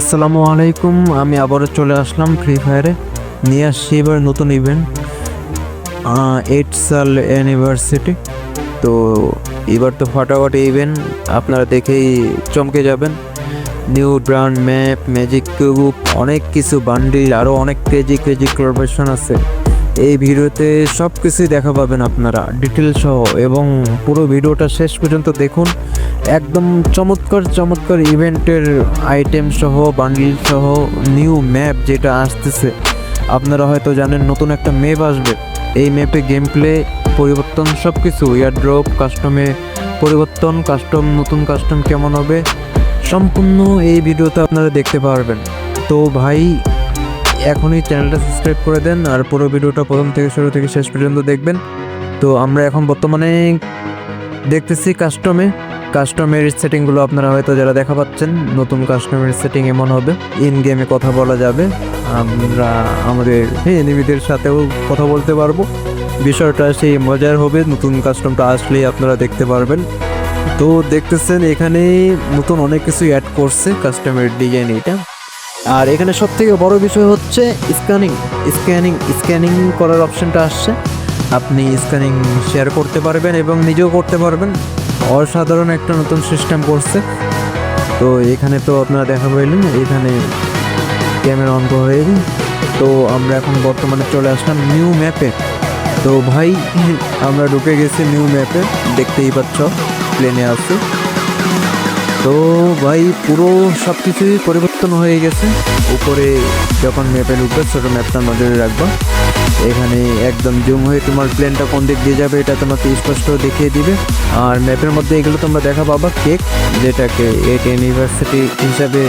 আসসালামু আলাইকুম, আমি আবারও চলে আসলাম ফ্রি ফায়ারে নিয়ে আসছি এবার নতুন ইভেন্ট এইট সাল ইউনিভার্সিটি তো এবার তো ফাটাফাটি ইভেন্ট আপনারা দেখেই চমকে যাবেন। New brand map magic cube অনেক কিছু বান্ডিল আরও অনেক কেজি কেজি কোলাবোরেশন আছে। এই ভিডিওতে সব কিছুই দেখা পাবেন আপনারা ডিটেল সহ। এবং পুরো ভিডিওটা শেষ পর্যন্ত দেখুন। একদম চমৎকার চমৎকার ইভেন্টের আইটেম সহ বান্ডিল সহ নিউ ম্যাপ যেটা আসতেছে। আপনারা হয়তো জানেন নতুন একটা ম্যাপ আসবে। এই ম্যাপে গেম প্লে পরিবর্তন সব কিছু ইয়ারড্রপ কাস্টমে পরিবর্তন কাস্টম নতুন কাস্টম কেমন হবে, সম্পূর্ণ এই ভিডিওতে আপনারা দেখতে পারবেন। তো ভাই, এখনই চ্যানেলটা সাবস্ক্রাইব করে দেন আর পুরো ভিডিওটা প্রথম থেকে শুরু থেকে শেষ পর্যন্ত দেখবেন। তো আমরা এখন বর্তমানে দেখতেছি কাস্টমে কাস্টমের সেটিংগুলো আপনারা হয়তো যারা দেখা পাচ্ছেন, নতুন কাস্টমের সেটিং এমন হবে। ইন গেমে কথা বলা যাবে। আমরা আমাদের এনিমিদের সাথেও কথা বলতে পারব। বিষয়টা সেই মজার হবে, নতুন কাস্টমটা আসলেই আপনারা দেখতে পারবেন। তো দেখতেছেন, এখানে নতুন অনেক কিছু অ্যাড করছে কাস্টমার ডিজাইন এটা। আর এখানে সব থেকে বড় বিষয় হচ্ছে স্ক্যানিং স্ক্যানিং স্ক্যানিং করার অপশনটা আসছে। আপনি স্ক্যানিং শেয়ার করতে পারবেন এবং নিজেও করতে পারবেন। অসাধারণ একটা নতুন সিস্টেম করছে। তো এখানে তো আপনারা দেখা পাইলেন, এখানে ক্যামেরা অন হয়ে। তো আমরা এখন বর্তমানে চলে আসলাম নিউ ম্যাপে তো ভাই, আমরা ঢুকে গেছি নিউ ম্যাপে দেখতেই পাচ্ছ প্লেনে আছে। তো ভাই, পুরো সব কিছুই পরিবর্তন হয়ে গেছে। উপরে যখন ম্যাপে ঢুকবে, ছোটো ম্যাপটা নজরে রাখবা। এখানে একদম জুম হয়ে তোমার প্লেনটা কোন দিক দিয়ে যাবে এটা তোমাকে স্পষ্ট দেখিয়ে দিবে। আর ম্যাপের মধ্যে এগুলো তোমরা দেখা পাবা, কেক, যেটাকে এইট ইউনিভার্সিটি হিসাবে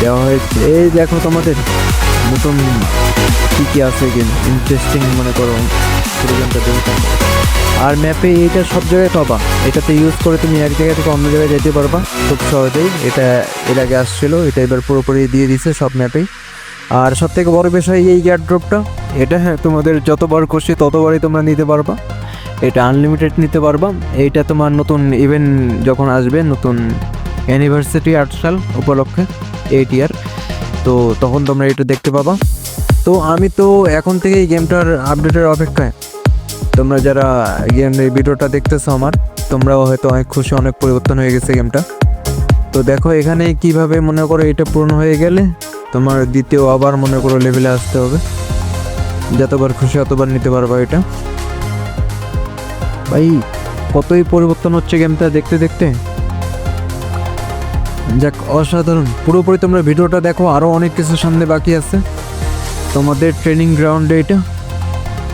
দেওয়া হয়েছে। এই দেখো তোমাদের, নতুন কী কী আছে গেম ইন্টারেস্টিং মনে করো আর ম্যাপে এটা সব জায়গায় পাবা। এটাতে ইউজ করে তুমি এক জায়গা থেকে অন্য জায়গায় যেতে পারবা। খুব সহজেই, এটা এর আগে আসছিল, এটা এবার পুরোপুরি দিয়ে দিছে সব ম্যাপেই। আর সব থেকে বড় বিষয় এই ড্রপটা এটা হ্যাঁ তোমাদের যতবার খুশি ততবারই তোমরা নিতে পারবা। এটা আনলিমিটেড নিতে পারবা। এইটা তোমার নতুন ইভেন্ট যখন আসবে, নতুন অ্যানিভার্সারি আট সাল উপলক্ষে এইট ইয়ার তো তখন তোমরা এটা দেখতে পাবা। তো আমি তো এখন থেকে এই গেমটার আপডেটের অপেক্ষায়। তোমরা যারা গেম এই ভিডিওটা দেখতেছো আমার, তোমরাও হয়তো অনেক খুশি, অনেক পরিবর্তন হয়ে গেছে গেমটা তো দেখো এখানে কীভাবে মনে করো এটা পূর্ণ হয়ে গেলে তোমার দ্বিতীয় আবার মনে করো লেভেলে আসতে হবে। যতবার খুশি অতবার নিতে পারবা এটা। ভাই, কতই পরিবর্তন হচ্ছে গেমটা দেখতে দেখতে? যাক, অসাধারণ। পুরোপুরি তোমরা ভিডিওটা দেখো আরও অনেক কিছু সামনে বাকি আছে। তোমাদের ট্রেনিং গ্রাউন্ডে এটা।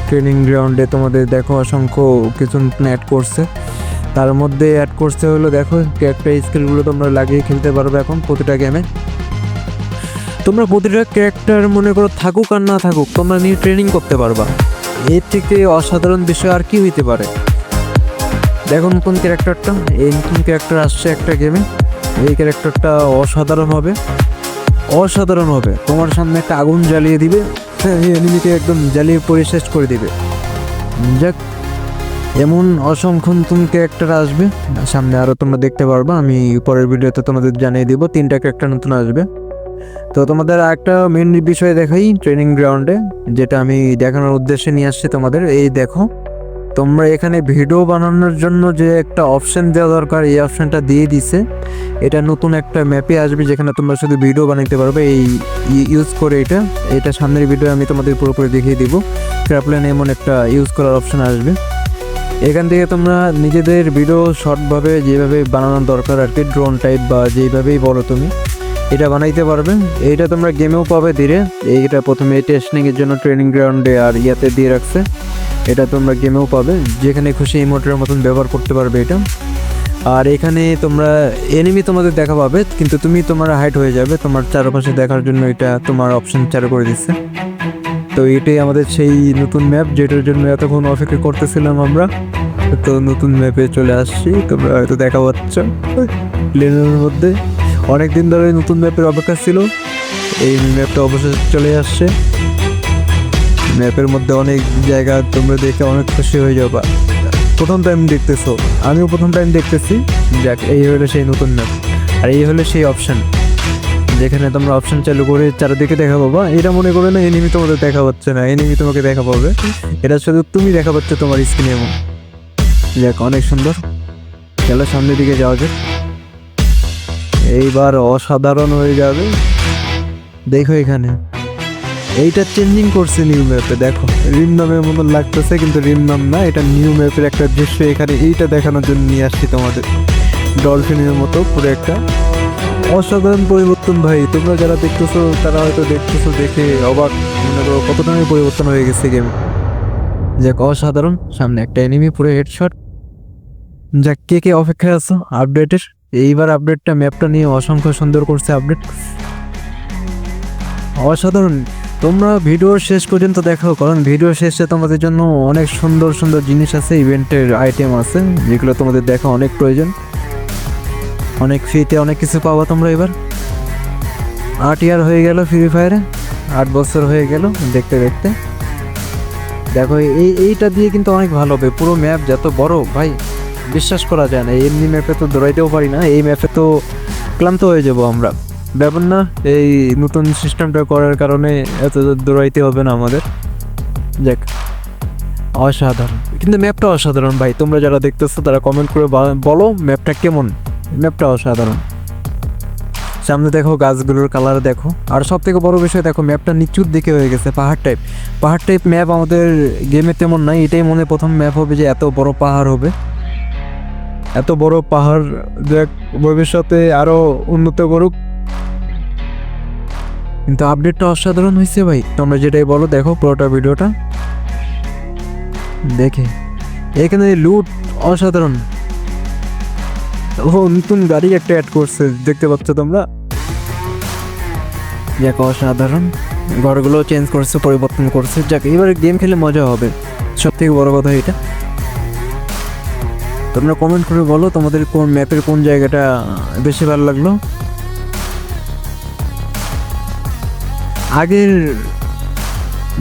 ট্রেনিং গ্রাউন্ডে তোমাদের দেখো অসংখ্য কিছু অ্যাড করছে। তার মধ্যে অ্যাড করছে হলো দেখো একটা স্কিলগুলো তোমরা লাগিয়ে খেলতে পারবে এখন প্রতিটা গেমে তোমরা প্রতিটা ক্যারেক্টার মনে করো থাকুক আর না থাকুক, তোমরা নিয়ে ট্রেনিং করতে পারবা। এর থেকে অসাধারণ বিষয় আর কি হইতে পারে? দেখো নতুন ক্যারেক্টারটা এই নতুন ক্যারেক্টার আসছে একটা গেমে এই ক্যারেক্টারটা অসাধারণ হবে। অসাধারণ হবে। তোমার সামনে একটা আগুন জ্বালিয়ে দিবে। এনিমিকে একদম জ্বালিয়ে পরিশেষ করে দিবে। যাক, এমন অসংখ্য নতুন ক্যারেক্টার আসবে। সামনে আরও তোমরা দেখতে পারবা। আমি পরের ভিডিওতে তোমাদের জানিয়ে দিব তিনটা ক্যারেক্টার নতুন আসবে। তো তোমাদের একটা মেন বিষয় দেখাই ট্রেনিং গ্রাউন্ডে যেটা আমি দেখানোর উদ্দেশ্যে নিয়ে আসছি তোমাদের। এই দেখো, তোমরা এখানে ভিডিও বানানোর জন্য যে একটা অপশন দেওয়া দরকার, এই অপশনটা দিয়ে দিছে। এটা নতুন একটা ম্যাপে আসবে যেখানে তোমরা শুধু ভিডিও বানাইতে পারবে। এই ইউজ করে এটা। এটা সামনের ভিডিও আমি তোমাদের পুরোপুরি দেখিয়ে দিব। ক্র্যাপলেন এমন একটা ইউজ করার অপশন আসবে। এখান থেকে তোমরা নিজেদের ভিডিও শর্টভাবে যেভাবে বানানোর দরকার আর কি ড্রোন টাইপ বা যেইভাবেই বলো তুমি। এটা বানাইতে পারবে এইটা তোমরা গেমেও পাবে ধীরে। এইটা প্রথমে টেস্টিংয়ের জন্য ট্রেনিং গ্রাউন্ডে আর ইয়াতে দিয়ে রাখছে। এটা তোমরা গেমেও পাবে। যেখানে খুশি ইমোটের মতন ব্যবহার করতে পারবে এটা। আর এখানে তোমরা এনিমি তোমাদের দেখা পাবে, কিন্তু তুমি তোমার হাইট হয়ে যাবে। তোমার চারপাশে দেখার জন্য এটা তোমার অপশন চালু করে দিচ্ছে। তো এটাই আমাদের সেই নতুন ম্যাপ যেটার জন্য এতক্ষণ অপেক্ষা করতেছিলাম আমরা। তো নতুন ম্যাপে চলে আসছি। তোমরা হয়তো দেখা পাচ্ছ। প্লেনের মধ্যে। অনেক দিন ধরে নতুন ম্যাপের অপেক্ষা ছিল। এই ম্যাপটা অবশেষে চলে আসছে। ম্যাপের মধ্যে অনেক জায়গা তোমরা দেখে অনেক খুশি হয়ে যাবা। প্রথম টাইম দেখতেছো। আমিও প্রথম টাইম দেখতেছি। যাক, এই হলো সেই নতুন ম্যাপ আর এই হলো সেই অপশন যেখানে তোমরা অপশন চালু করে চারিদিকে দেখা পাবা এটা মনে করে না এনিমি তোমাদের দেখা পাচ্ছে না এনিমি তোমাকে দেখা পাবে। এটা শুধু তুমি দেখা পাচ্ছ তোমার স্ক্রিনে দেখ অনেক সুন্দর। চলো সামনের দিকে যাওয়া যাক। এইবার অসাধারণ হয়ে যাবে। দেখো এখানে। এইটা চেঞ্জিং করছে নিউ ম্যাপে দেখো। রিম নামের মতন লাগতেছে, কিন্তু রিম নাম না, এটা নিউ ম্যাপের একটা দৃশ্য। এখানে এইটা দেখানোর জন্য নিয়ে আসছি তোমাদের। ডলফিনের মতো পুরো একটা। অসাধারণ পরিবর্তন ভাই, তোমরা যারা দেখতেছো, তারা হয়তো দেখতেছো দেখে অবাক। মনে করো কতটাই পরিবর্তন হয়ে গেছে গেম যাক, অসাধারণ। সামনে একটা এনিমি পুরো হেডশট যাক, কে কে অপেক্ষায় আছো? আপডেটের এইবার আপডেটটা ম্যাপটা নিয়ে অসংখ্য সুন্দর করছে আপডেট অসাধারণ। তোমরা ভিডিও শেষ পর্যন্ত দেখো, কারণ ভিডিও শেষে তোমাদের জন্য অনেক সুন্দর সুন্দর জিনিস আছে ইভেন্টের আইটেম আছে, যেগুলো তোমাদের দেখা অনেক প্রয়োজন। অনেক ফ্রিতে অনেক কিছু পাবো তোমরা এবার। আট ইয়ার হয়ে গেল ফ্রি ফায়ারে আট বছর হয়ে গেল দেখতে দেখতে। দেখো, এই, এইটা দিয়ে কিন্তু অনেক ভালো হবে। পুরো ম্যাপ যত বড়, ভাই বিশ্বাস করা যায় না এমনি ম্যাপে তো দৌড়াইতেও পারি না, এই ম্যাপে তো ক্লান্ত হয়ে যাব আমরা। ব্যাপার না, এই নতুন সিস্টেমটা করার কারণে এত দৌড়াইতে হবে না আমাদের। যাক, অসাধারণ। কিন্তু ম্যাপটা অসাধারণ ভাই, তোমরা যারা দেখতেছো তারা কমেন্ট করে বলো ম্যাপটা কেমন? ম্যাপটা অসাধারণ। সামনে দেখো গাছগুলোর কালার দেখো, আর সব থেকে বড় বিষয় দেখো ম্যাপটা নিচুর দিকে হয়ে গেছে, পাহাড় টাইপ পাহাড় টাইপ ম্যাপ আমাদের গেমে তেমন নাই, এটাই মনে প্রথম ম্যাপ হবে যে এত বড় পাহাড় হবে। এত বড় পাহাড় দেখ, ভবিষ্যতে আরও উন্নত করুক। কিন্তু আপডেটটা অসাধারণ হয়েছে ভাই। তোমরা যেটাই বলো, দেখো পুরোটা ভিডিওটা। দেখে। এখানে লুট অসাধারণ। ও, নতুন গাড়ি একটা অ্যাড করছে, দেখতে পাচ্ছ তোমরা? যাক অসাধারণ। ঘরগুলো চেঞ্জ করছে, পরিবর্তন করছে। যাক, এবারে গেম খেলে মজা হবে। সব থেকে বড় কথা এটা। তোমরা কমেন্ট করে বলো তোমাদের কোন ম্যাপের কোন জায়গাটা বেশি ভালো লাগল। আগের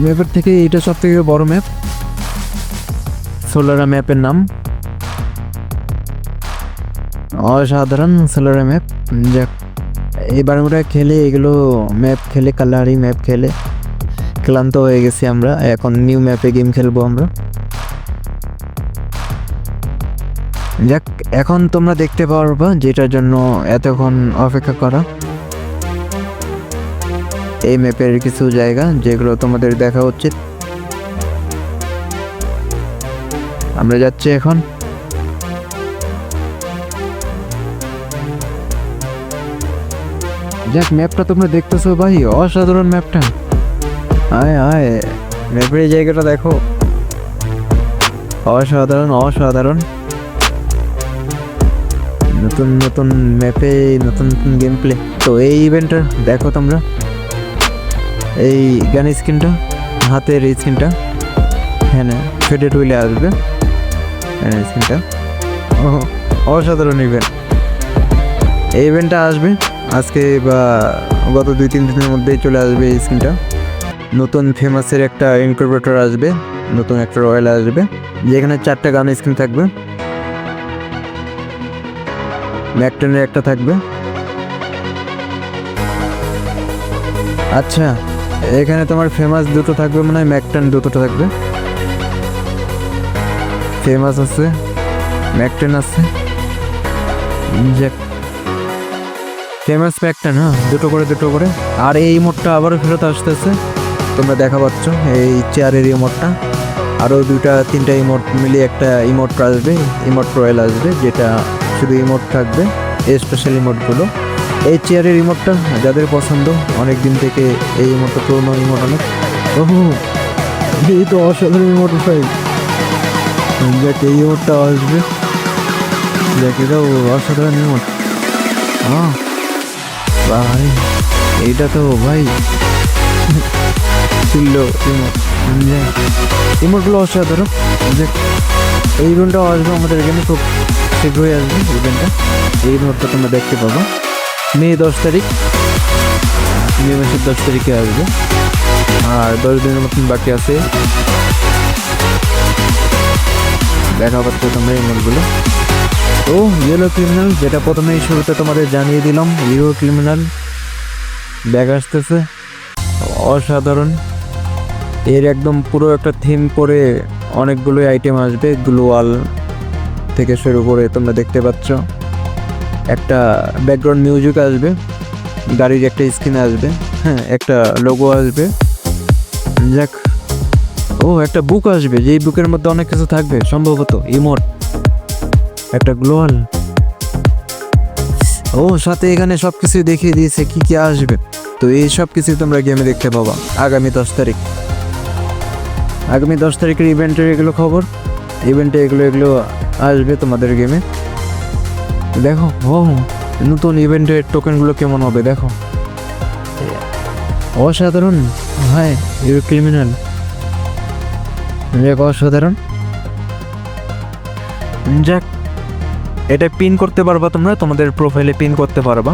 ম্যাপের থেকে এটা সব থেকে বড় ম্যাপ সোলারা ম্যাপের নাম। অসাধারণ সোলারা ম্যাপ যাক, এবার আমরা খেলে এগুলো ম্যাপ খেলে, কালারি ম্যাপ খেলে। ক্লান্ত হয়ে গেছি আমরা, এখন নিউ ম্যাপে গেম খেলব আমরা। যাক, এখন তোমরা দেখতে পারবা যেটার জন্য এতক্ষণ অপেক্ষা করা। এই ম্যাপের কিছু জায়গা যেগুলো তোমাদের দেখা উচিত। আমরা যাচ্ছি এখন। যাক, ম্যাপটা তোমরা দেখতেছো ভাই, অসাধারণ ম্যাপটা। আয় আয়, ম্যাপের এই জায়গাটা দেখো। অসাধারণ অসাধারণ। নতুন নতুন ম্যাপে নতুন নতুন গেম প্লে তো এই ইভেন্টটা দেখো তোমরা। এই গান স্ক্রিনটা হাতের এই স্ক্রিনটা হ্যাঁ না ফেডেড হুইলে আসবে। হ্যাঁ স্ক্রিনটা অসাধারণ ইভেন্ট এই ইভেন্টটা আসবে। আজকে বা গত দুই, তিন দিনের মধ্যেই চলে আসবে এই স্ক্রিনটা নতুন ফেমাসের একটা ইনকর্পোরেটর আসবে। নতুন একটা রয়্যাল আসবে। যেখানে চারটা গান স্ক্রিন থাকবে। ম্যাকটেনের একটা থাকবে। আচ্ছা এখানে তোমার ফেমাস দুটো থাকবে, মনে হয় ম্যাকটেন দুটো থাকবে। ফেমাস আছে, ম্যাকটেন আছে। ফেমাস ম্যাকটেন হ্যাঁ দুটো করে দুটো করে। আর এই ইমোটটা আবারও ফেরত আসতেছে। তোমরা দেখা পাচ্ছ এই চেয়ারের ইমোটটা আরও দুইটা, তিনটা ইমোট মিলিয়ে একটা ইমোট আসবে, ইমোট রয়্যাল আসবে, যেটা শুধু ইমোট থাকবে স্পেশাল ইমোটগুলো এই চেয়ারের ইমোটটা যাদের পছন্দ অনেক দিন থেকে এই ইমোটটা পুরোনো ইমোট অনেক। ওহো, এই তো অসাধারণ ইমোট ভাই। দেখ এই ইমোটটা আসবে। দেখ এটাও অসাধারণ ইমোট হ্যাঁ ভাই, এইটা তো, ভাই। ছিল ইমোট ইমোটগুলো অসাধারণ। দেখ এই ইভেন্টটাও আসবে আমাদের এখানে খুব। শীঘ্রই আসবে ইভেন্টটা এই ইভেন্টটা তোমরা দেখতে পাবো। মে দশ তারিখ। মে মাসের দশ তারিখে আসবে। আর দশ দিনের মতন বাকি আছে। দেখা পাচ্ছ তোমরা এই তো ইয়েলো ক্রিমিনাল যেটা প্রথমেই শুরুতে তোমাদের জানিয়ে দিলাম ইয়েলো ক্রিমিনাল ব্যাগ আসতেছে। অসাধারণ। এর একদম পুরো একটা থিম করে অনেকগুলোই আইটেম আসবে গ্লোয়াল থেকে শুরু করে তোমরা দেখতে পাচ্ছ। একটা ব্যাকগ্রাউন্ড মিউজিক আসবে, গাড়ির একটা স্ক্রিন আসবে হ্যাঁ একটা লোগো আসবে। যাক, ও, একটা বুক আসবে, যেই বুকের মধ্যে অনেক কিছু থাকবে, সম্ভবত ইমোট, একটা গ্লোয়াল ও, সাথে এখানে সব কিছু দেখিয়ে দিয়েছে কি কি আসবে। তো এই সব কিছু তোমরা গেমে দেখতে পাবা, আগামী দশ তারিখ। আগামী দশ তারিখের ইভেন্টের এগুলো খবর। ইভেন্টে এগুলো এগুলো আসবে তোমাদের গেমে দেখো, ও, নতুন ইভেন্টের টোকেনগুলো কেমন হবে, দেখো। অসাধারণ, ভাই ইউ ক্রিমিনাল যাক অসাধারণ। যাক, এটা পিন করতে পারবা তোমরা, তোমাদের প্রোফাইলে পিন করতে পারবা।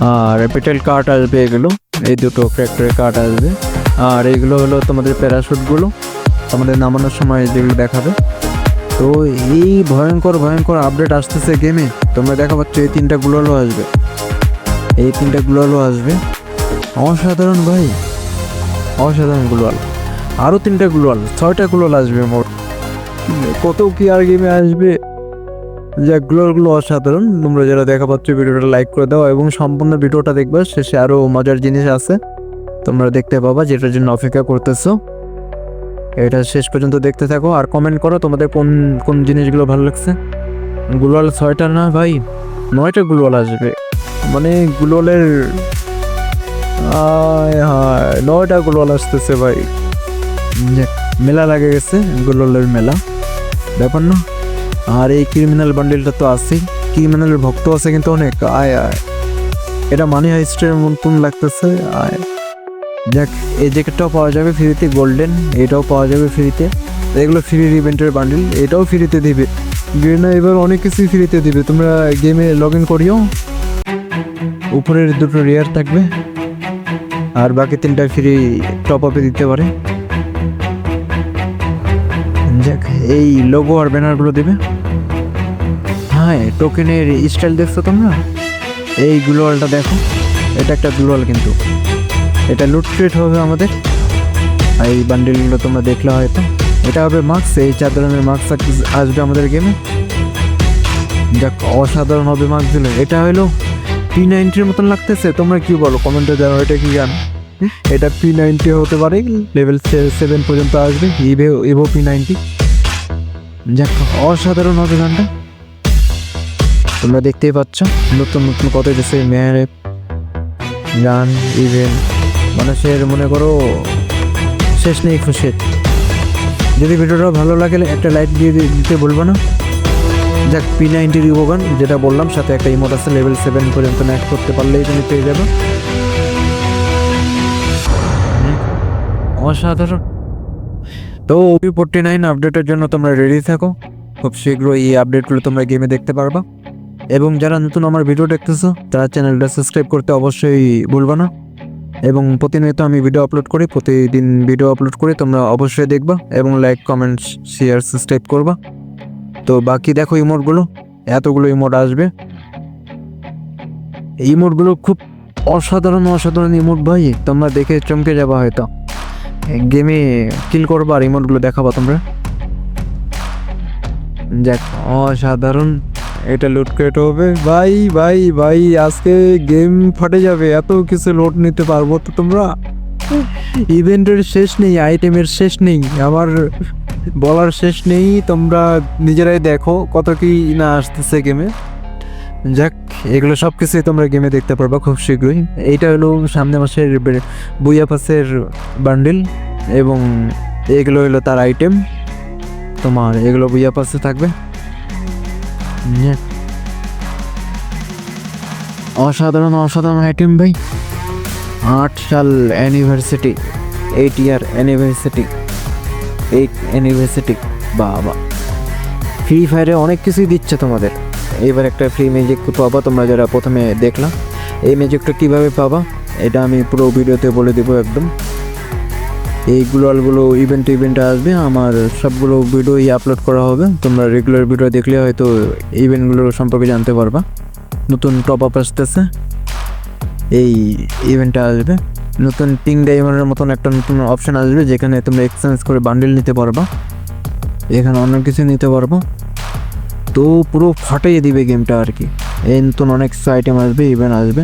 আর রেপিটেল কার্ড আসবে এগুলো, এই দুটো ফ্যাক্টরি কার্ড আসবে। আর এইগুলো হলো তোমাদের প্যারাশুটগুলো তোমাদের নামানোর সময় যেগুলো দেখাবে। তো এই ভয়ঙ্কর ভয়ঙ্কর আপডেট আসতেছে গেমে তোমরা দেখা পাচ্ছ এই তিনটা গ্লোয়ালও আসবে। এই তিনটা গ্লোয়ালও আসবে। অসাধারণ ভাই। অসাধারণ গ্লোয়াল আরও তিনটা গ্লোয়াল ছয়টা গ্লোয়াল আসবে মোট। কত কি আর গেমে আসবে? যা গ্লোয়ালগুলো অসাধারণ। তোমরা যারা দেখা পাচ্ছ ভিডিওটা লাইক করে দাও এবং সম্পূর্ণ ভিডিওটা দেখবে, শেষে আরও মজার জিনিস আছে। তোমরা দেখতে পাবা যেটার জন্য অপেক্ষা করতেছো। এটা শেষ পর্যন্ত দেখতে থাকো আর কমেন্ট করো তোমাদের কোন কোন জিনিসগুলো ভালো লাগছে। গ্লোয়াল ছয়টা না ভাই? নয়টা গ্লোয়াল আসবে। মানে গ্লোয়ালের, আয় হায়, নয়টা গ্লোয়াল আসতেছে ভাই। মেলা লাগে গেছে, গ্লোয়ালের মেলা। ব্যাপার না। আর এই ক্রিমিনাল বান্ডেলটা তো আছেই। ক্রিমিনালের ভক্ত আছে কিন্তু অনেক। আয় আয়। এটা মানি হাইস্টের মতন লাগতেছে। আয়। যাক এই জ্যাকেটটাও পাওয়া যাবে ফ্রিতে, গোল্ডেন, এটাও পাওয়া যাবে ফ্রিতে। এগুলো ফ্রি ইভেন্টের বান্ডিল এটাও ফ্রিতে দিবে। গেনা এবার অনেক কিছুই ফ্রিতে দিবে। তোমরা গেমে লগ ইন করিও। উপরের দুটো রেয়ার থাকবে। আর বাকি তিনটা ফ্রি টপ আপে দিতে পারে। যাক এই লোগো আর ব্যানারগুলো দেবে। হ্যাঁ টোকেনের স্টাইল দেখছ তোমরা? এই গ্লোয়ালটা দেখো। এটা একটা গ্লোয়াল কিন্তু। এটা লুট হবে আমাদের। এই বান্ডেলগুলো তোমরা দেখলে হয়তো। এটা হবে মার্কস এই চার ধরনের মার্কস আসবে আমাদের গেমে যাক, অসাধারণ হবে মার্কস দিলে এটা হলো পি নাইনটির মতন লাগতেছে। তোমরা কি বলো? কমেন্টে জানো এটা কি গান? এটা পি নাইনটি হতে পারে। লেভেল সেভেন পর্যন্ত আসবে। ইভো ইভো পি নাইনটি যাক, অসাধারণ হবে গানটা। তোমরা দেখতেই পাচ্ছ। নতুন নতুন কত এসেছে। মেয়ারে গান ইভেন্ট মানুষের মনে করো শেষ নেই খুশির। যদি ভিডিওটা ভালো লাগে, একটা লাইক দিয়ে দিতে বলব না। যাক পি নাইনটির ইভোগান যেটা বললাম, সাথে একটা ইমোট আছে লেভেল সেভেন পর্যন্ত ম্যাচ করতে পারলেই তুমি পেয়ে যাবে। অসাধারণ। তো ওপি ফোরটি নাইন আপডেটের জন্য তোমরা রেডি থাকো। খুব শীঘ্রই এই আপডেটগুলো তোমরা গেমে দেখতে পারবা। এবং যারা নতুন আমার ভিডিও দেখতেছো, তারা চ্যানেলটা সাবস্ক্রাইব করতে অবশ্যই ভুলবা না। এবং প্রতিনিয়ত আমি ভিডিও আপলোড করি, প্রতিদিন ভিডিও আপলোড করি তোমরা অবশ্যই দেখবা এবং লাইক কমেন্টস শেয়ার সাবস্ক্রাইব করবা। তো বাকি দেখো ইমোটগুলো, এতগুলো ইমোট আসবে। ইমোটগুলো খুব অসাধারণ অসাধারণ ইমোট ভাই, তোমরা দেখে চমকে যাবা হয়তো। গেমে কিল করবা আর ইমোটগুলো দেখাবা তোমরা। যাক, অসাধারণ। এটা লুট ক্রেট হবে। ভাই ভাই ভাই, আজকে গেম ফাটে যাবে, এত কিছু লোড নিতে পারব তো তোমরা? ইভেন্টের শেষ নেই আইটেমের শেষ নেই, আমার বলার শেষ নেই, তোমরা নিজেরাই দেখো কত কি না আসতেছে গেমে যাক, এগুলো সব কিছুই তোমরা গেমে দেখতে পারবা খুব শীঘ্রই। এইটা হলো সামনে মাসের বে- বুইয়া পাসের বান্ডিল এবং এগুলো হলো তার আইটেম তোমার এগুলো বুইয়া পাসে থাকবে। অসাধারণ অসাধারণ আইটেম ভাই। আট সাল anniversary eight year anniversary eight anniversary বাবা। ফ্রি ফায়ারে অনেক কিছুই দিচ্ছে তোমাদের। এবার একটা ফ্রি ম্যাজিক পাবা তোমরা যারা প্রথমে দেখলাম এই ম্যাজিকটা কীভাবে পাবা, এটা আমি পুরো ভিডিওতে বলে দেবো একদম। এই গ্লোয়ালগুলো ইভেন্ট ইভেন্টে আসবে, আমার সবগুলো ভিডিওই আপলোড করা হবে। তোমরা রেগুলার ভিডিও দেখলে হয়তো ইভেন্টগুলো সম্পর্কে জানতে পারবা। নতুন টপ আপ আসতেছে, এই ইভেন্টটা আসবে। নতুন পিং ডায়মন্ডের মতন একটা নতুন অপশান আসবে, যেখানে তোমরা এক্সচেঞ্জ করে বান্ডেল নিতে পারবা। এখানে অনেক কিছু নিতে পারব। তো পুরো ফাটিয়ে দিবে গেমটা আর কি। এই নতুন অনেক আইটেম আসবে ইভেন্ট আসবে।